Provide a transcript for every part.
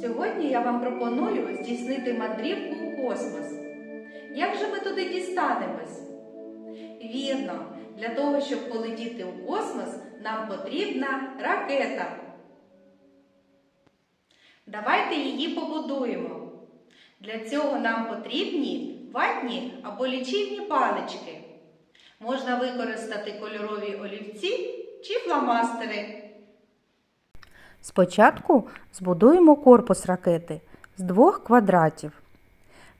Сьогодні я вам пропоную здійснити мандрівку у космос. Як же ми туди дістанемось? Вірно, для того, щоб полетіти у космос, нам потрібна ракета. Давайте її побудуємо. Для цього нам потрібні ватні або лічильні палички. Можна використати кольорові олівці чи фломастери. Спочатку збудуємо корпус ракети з двох квадратів.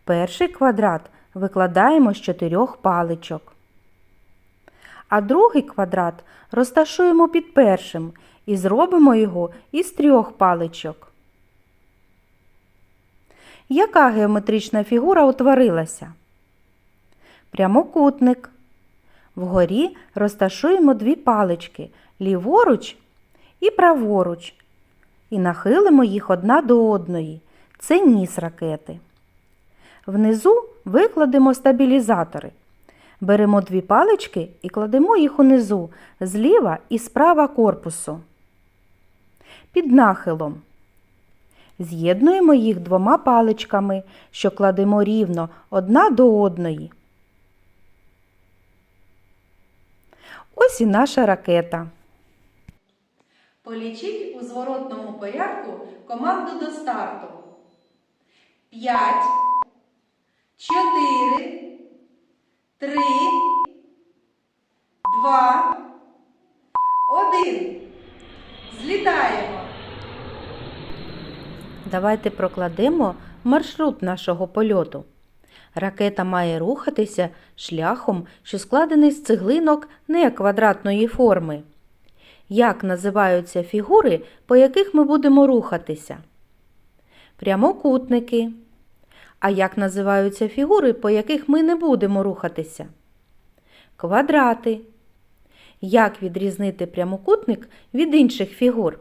Перший квадрат викладаємо з чотирьох паличок. А другий квадрат розташуємо під першим і зробимо його із трьох паличок. Яка геометрична фігура утворилася? Прямокутник. Вгорі розташуємо дві палички ліворуч і праворуч і нахилимо їх одна до одної. Це ніс ракети. Внизу викладемо стабілізатори. Беремо дві палички і кладемо їх унизу зліва і справа корпусу. Під нахилом. З'єднуємо їх двома паличками, що кладемо рівно одна до одної. Ось і наша ракета. Полічіть у зворотному порядку команду до старту. 5, 4, 3, 2, 1. Злітаємо. Давайте прокладемо маршрут нашого польоту. Ракета має рухатися шляхом, що складений з цеглинок не квадратної форми. Як називаються фігури, по яких ми будемо рухатися? Прямокутники. А як називаються фігури, по яких ми не будемо рухатися? Квадрати. Як відрізнити прямокутник від інших фігур?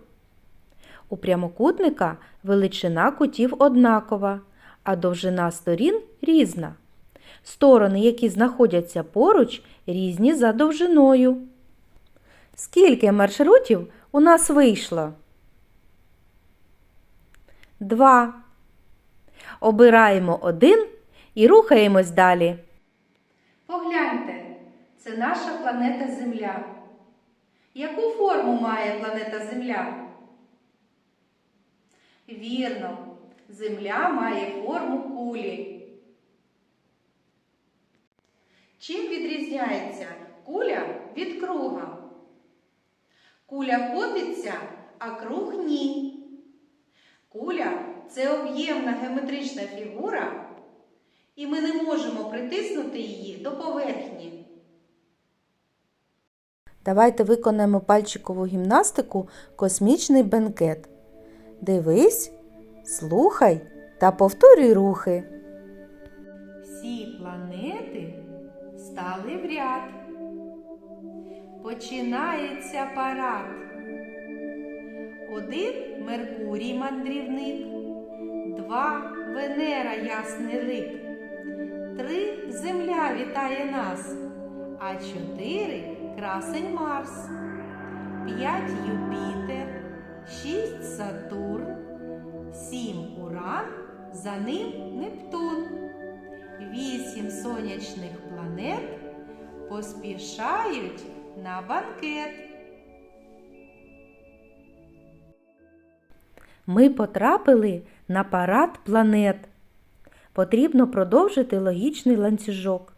У прямокутника величина кутів однакова, а довжина сторін різна. Сторони, які знаходяться поруч, різні за довжиною. Скільки маршрутів у нас вийшло? Два. Обираємо один і рухаємось далі. Погляньте, це наша планета Земля. Яку форму має планета Земля? Вірно, Земля має форму кулі. Чим відрізняється куля від круга? Куля котиться, а круг ні. Куля це об'ємна геометрична фігура, і ми не можемо притиснути її до поверхні. Давайте виконаємо пальчикову гімнастику Космічний бенкет. Дивись, слухай та повторюй рухи. Всі планети стали в ряд. Починається парад. Один Меркурій мандрівник, два Венера ясний лик, три Земля вітає нас, а чотири красень Марс, п'ять Юпітер, шість Сатурн, сім Уран, за ним Нептун. Вісім сонячних планет поспішають на банкет. Ми потрапили на парад планет. Потрібно продовжити логічний ланцюжок.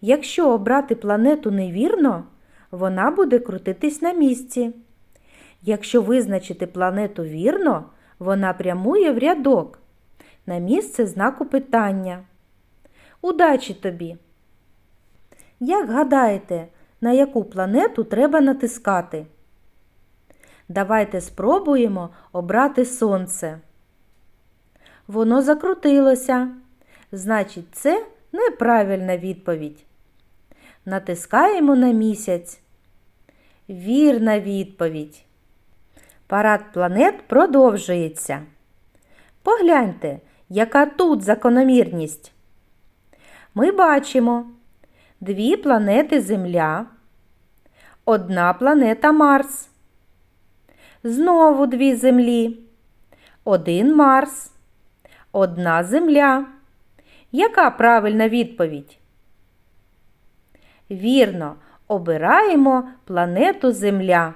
Якщо обрати планету невірно, вона буде крутитись на місці. Якщо визначити планету вірно, вона прямує в рядок на місце знаку питання. Удачі тобі! Як гадаєте, на яку планету треба натискати? Давайте спробуємо обрати сонце. Воно закрутилося. Значить, це неправильна відповідь. Натискаємо на місяць. Вірна відповідь. Парад планет продовжується. Погляньте, яка тут закономірність. Ми бачимо дві планети Земля, одна планета Марс. Знову дві Землі, один Марс, одна Земля. Яка правильна відповідь? Вірно, обираємо планету Земля.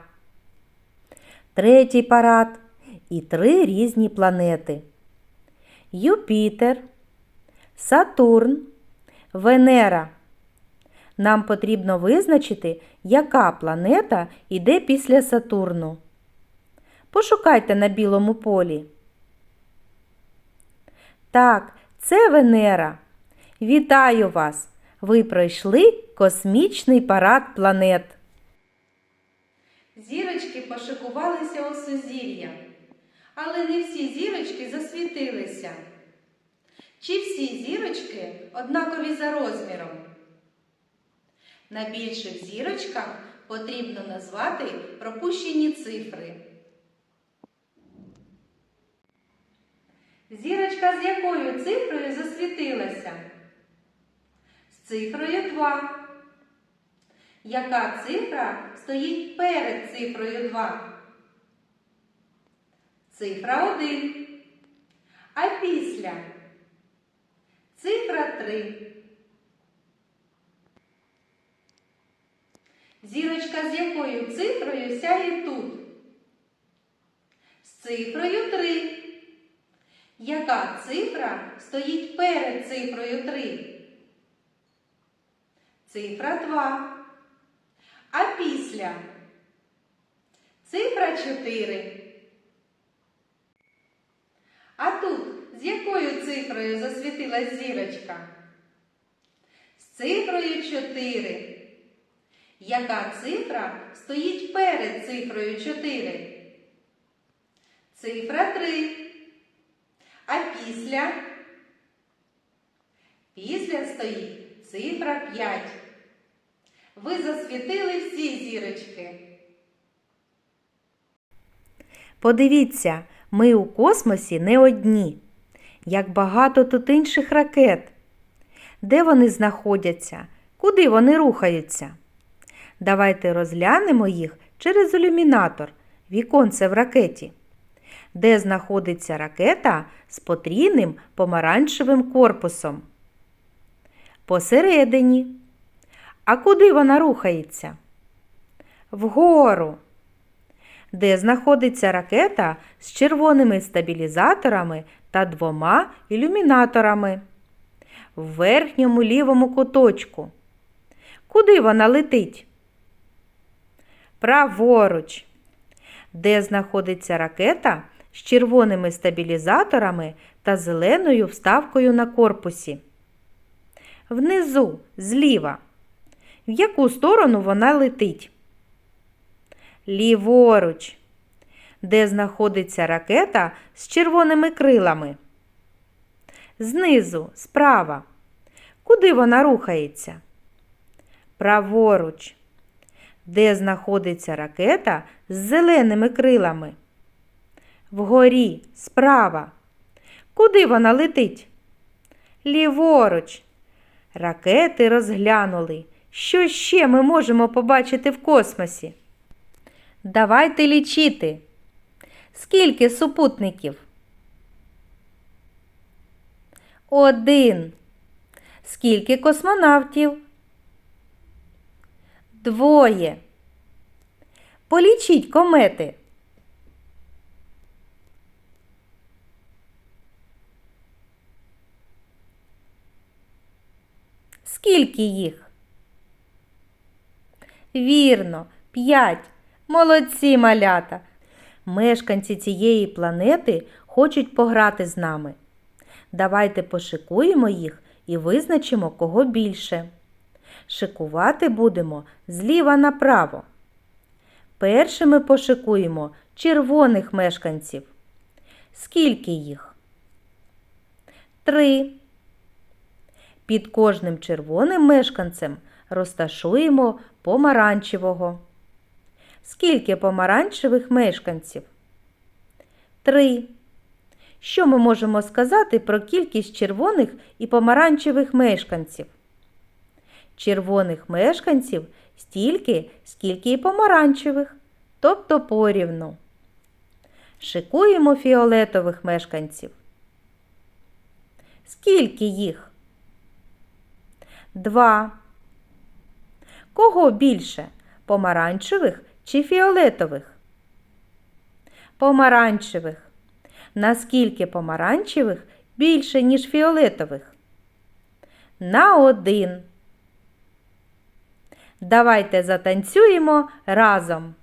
Третій парад і три різні планети. Юпітер, Сатурн, Венера. Нам потрібно визначити, яка планета йде після Сатурну. Пошукайте на білому полі. Так, це Венера. Вітаю вас! Ви пройшли космічний парад планет. Зірочки пошикувалися у сузір'я, але не всі зірочки засвітилися. Чи всі зірочки однакові за розміром? На більших зірочках потрібно назвати пропущені цифри. Зірочка з якою цифрою засвітилася? З цифрою 2. Яка цифра стоїть перед цифрою 2? Цифра 1. А після? Цифра 3. Зірочка з якою цифрою сяє тут? З цифрою 3. Яка цифра стоїть перед цифрою 3? Цифра 2. А після? Цифра 4. А тут з якою цифрою засвітилась зірочка? З цифрою 4. Яка цифра стоїть перед цифрою 4? Цифра 3. А після? Після стоїть цифра 5. Ви засвітили всі зірочки. Подивіться, ми у космосі не одні. Як багато тут інших ракет. Де вони знаходяться? Куди вони рухаються? Давайте розглянемо їх через ілюмінатор, віконце в ракеті. Де знаходиться ракета з потрійним помаранчевим корпусом? Посередині. А куди вона рухається? Вгору. Де знаходиться ракета з червоними стабілізаторами та двома ілюмінаторами? В верхньому лівому куточку. Куди вона летить? Праворуч. Де знаходиться ракета з червоними стабілізаторами та зеленою вставкою на корпусі? Внизу, зліва. В яку сторону вона летить? Ліворуч. Де знаходиться ракета з червоними крилами? Знизу, справа. Куди вона рухається? Праворуч. Де знаходиться ракета з зеленими крилами? Вгорі, справа. Куди вона летить? Ліворуч. Ракети розглянули. Що ще ми можемо побачити в космосі? Давайте лічити. Скільки супутників? Один. Скільки космонавтів? Двоє. Полічіть комети. Скільки їх? Вірно, п'ять. Молодці малята. Мешканці цієї планети хочуть пограти з нами. Давайте пошикуємо їх і визначимо, кого більше. Шикувати будемо зліва направо. Першими пошикуємо червоних мешканців? Скільки їх? Три. Під кожним червоним мешканцем розташуємо помаранчевого. Скільки помаранчевих мешканців? Три. Що ми можемо сказати про кількість червоних і помаранчевих мешканців? Червоних мешканців стільки, скільки і помаранчевих, тобто порівну. Шикуємо фіолетових мешканців. Скільки їх? Два. Кого більше? Помаранчевих чи фіолетових? Помаранчевих. Наскільки помаранчевих більше, ніж фіолетових? На один. Давайте затанцюємо разом.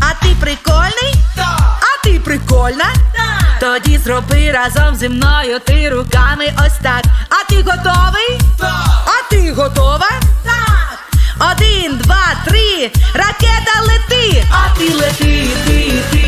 А ти прикольний? Так! А ти прикольна? Так! Тоді зроби разом зі мною ти руками ось так. А ти готовий? Так! А ти готова? Так! Один, два, три, ракета лети! А ти лети, ти, ти,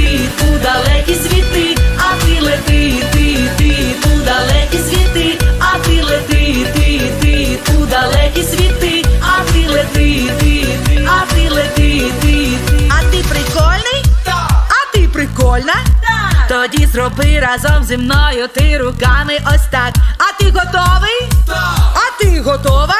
далекі світи, а ти лети, ти, ти, у далекі світи, а ти лети, ти, ти, у далекі світи, а ти лети, ти, ти, а ти лети, ти, ти. А ти прикольний? Так! А ти прикольна? Так! Тоді зроби разом зі мною ти руками ось так. А ти готовий? Так! А ти готова?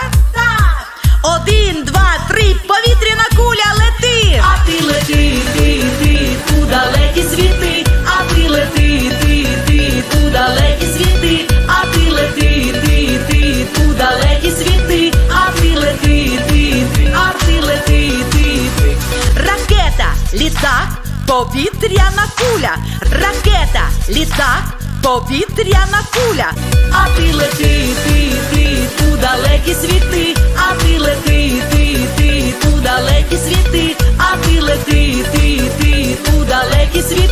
Повітряна куля, ракета, літак, повітряна куля, а ти лети, ти, ти, у далекі світи, а ти лети, ти, ти, у далекі світи, а ти лети, ти, ти, у далекі світи,